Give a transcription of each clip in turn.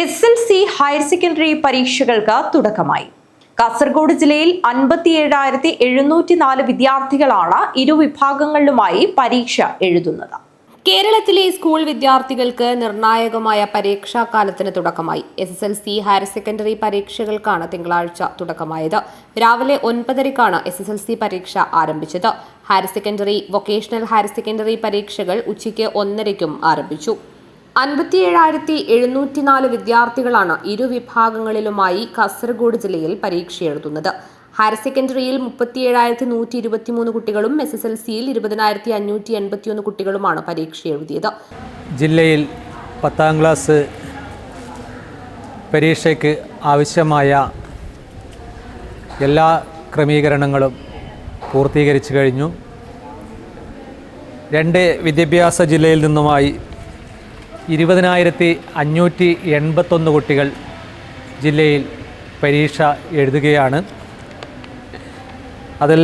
S L C higher secondary പരീക്ഷകൾക്ക് തുടക്കമായി. കാസർഗോഡ് ജില്ലയിൽ അൻപത്തിയേഴായിരത്തി എഴുന്നൂറ്റി നാല് വിദ്യാർത്ഥികളാണ് ഇരു വിഭാഗങ്ങളിലുമായി പരീക്ഷ എഴുതുന്നത്. കേരളത്തിലെ സ്കൂൾ വിദ്യാർത്ഥികൾക്ക് നിർണായകമായ പരീക്ഷാ കാലത്തിന് തുടക്കമായി. S S L C higher secondary പരീക്ഷകൾക്കാണ് തിങ്കളാഴ്ച തുടക്കമായത്. രാവിലെ ഒൻപതരയ്ക്കാണ് എസ് എസ് എൽ സി പരീക്ഷ ആരംഭിച്ചത്. Higher secondary vocational higher secondary പരീക്ഷകൾ ഉച്ചയ്ക്ക് ഒന്നരയ്ക്കും ആരംഭിച്ചു. അൻപത്തിയേഴായിരത്തി എഴുന്നൂറ്റിനാല് വിദ്യാർത്ഥികളാണ് ഇരു വിഭാഗങ്ങളിലുമായി കാസർഗോഡ് ജില്ലയിൽ പരീക്ഷ എഴുതുന്നത്. ഹയർ സെക്കൻഡറിയിൽ മുപ്പത്തിയേഴായിരത്തി നൂറ്റി ഇരുപത്തിമൂന്ന് കുട്ടികളും എസ് എസ് എൽ സിയിൽ ഇരുപതിനായിരത്തി അഞ്ഞൂറ്റി എൺപത്തിയൊന്ന് കുട്ടികളുമാണ് പരീക്ഷ എഴുതിയത്. ജില്ലയിൽ പത്താം ക്ലാസ് പരീക്ഷയ്ക്ക് ആവശ്യമായ എല്ലാ ക്രമീകരണങ്ങളും പൂർത്തീകരിച്ചു കഴിഞ്ഞു. രണ്ട് വിദ്യാഭ്യാസ ജില്ലയിൽ നിന്നുമായി ഇരുപതിനായിരത്തി അഞ്ഞൂറ്റി എൺപത്തൊന്ന് കുട്ടികൾ ജില്ലയിൽ പരീക്ഷ എഴുതുകയാണ്. അതിൽ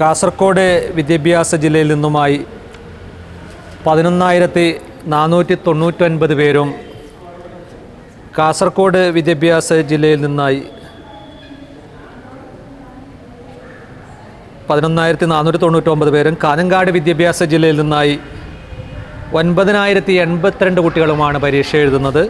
കാസർഗോഡ് വിദ്യാഭ്യാസ ജില്ലയിൽ നിന്നുമായി പതിനൊന്നായിരത്തി നാനൂറ്റി തൊണ്ണൂറ്റൊൻപത് പേരും കാസർഗോഡ് വിദ്യാഭ്യാസ ജില്ലയിൽ നിന്നായി പതിനൊന്നായിരത്തി നാനൂറ്റി തൊണ്ണൂറ്റൊമ്പത് പേരും കാനങ്കാട് വിദ്യാഭ്യാസ ജില്ലയിൽ നിന്നായി ഒൻപതിനായിരത്തി എൺപത്തിരണ്ട് കുട്ടികളുമാണ് പരീക്ഷ എഴുതുന്നത്.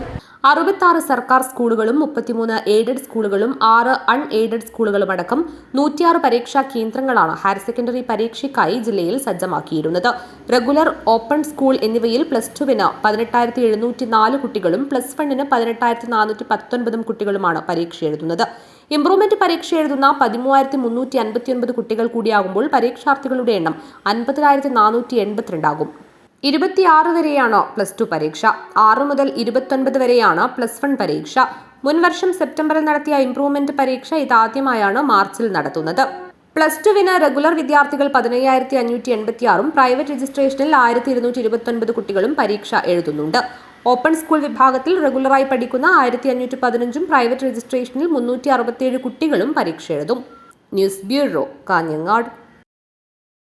അറുപത്താറ് സർക്കാർ സ്കൂളുകളും മുപ്പത്തിമൂന്ന് എയ്ഡഡ് സ്കൂളുകളും ആറ് അൺ എയ്ഡഡ് സ്കൂളുകളും അടക്കം നൂറ്റിയാറ് പരീക്ഷാ കേന്ദ്രങ്ങളാണ് ഹയർ സെക്കൻഡറി പരീക്ഷയ്ക്കായി ജില്ലയിൽ സജ്ജമാക്കിയിരുന്നത്. റെഗുലർ ഓപ്പൺ സ്കൂൾ എന്നിവയിൽ പ്ലസ് ടുവിന് പതിനെട്ടായിരത്തി എഴുന്നൂറ്റി നാല് കുട്ടികളും പ്ലസ് വണ്ണിന് പതിനെട്ടായിരത്തി നാനൂറ്റി പത്തൊൻപതും കുട്ടികളുമാണ് പരീക്ഷ എഴുതുന്നത്. ഇംപ്രൂവ്മെന്റ് പരീക്ഷ എഴുതുന്ന പതിമൂവായിരത്തി മുന്നൂറ്റി അൻപത്തിയൊൻപത് കുട്ടികൾ കൂടിയാകുമ്പോൾ പരീക്ഷാർത്ഥികളുടെ എണ്ണം അൻപതിനായിരത്തി നാനൂറ്റി എൺപത്തിരണ്ടാകും ഇരുപത്തിയാറ് വരെയാണ് പ്ലസ് ടു പരീക്ഷ? ആറ് മുതൽ ഇരുപത്തൊൻപത് വരെയാണ് പ്ലസ് വൺ പരീക്ഷ. മുൻവർഷം സെപ്റ്റംബറിൽ നടത്തിയ ഇംപ്രൂവ്മെന്റ് പരീക്ഷ ഇതാദ്യമായാണ് മാർച്ചിൽ നടത്തുന്നത്. പ്ലസ് ടുവിന് റെഗുലർ വിദ്യാർത്ഥികൾ പതിനയ്യായിരത്തി അഞ്ഞൂറ്റി എൺപത്തിയാറും പ്രൈവറ്റ് രജിസ്ട്രേഷനിൽ ആയിരത്തി ഇരുന്നൂറ്റി ഇരുപത്തൊൻപത് കുട്ടികളും പരീക്ഷ എഴുതുന്നുണ്ട്. ഓപ്പൺ സ്കൂൾ വിഭാഗത്തിൽ റെഗുലറായി പഠിക്കുന്ന ആയിരത്തി അഞ്ഞൂറ്റി പതിനഞ്ചും പ്രൈവറ്റ് രജിസ്ട്രേഷനിൽ മുന്നൂറ്റി അറുപത്തിയേഴ് കുട്ടികളും പരീക്ഷ എഴുതും. News bureau Kanhangad.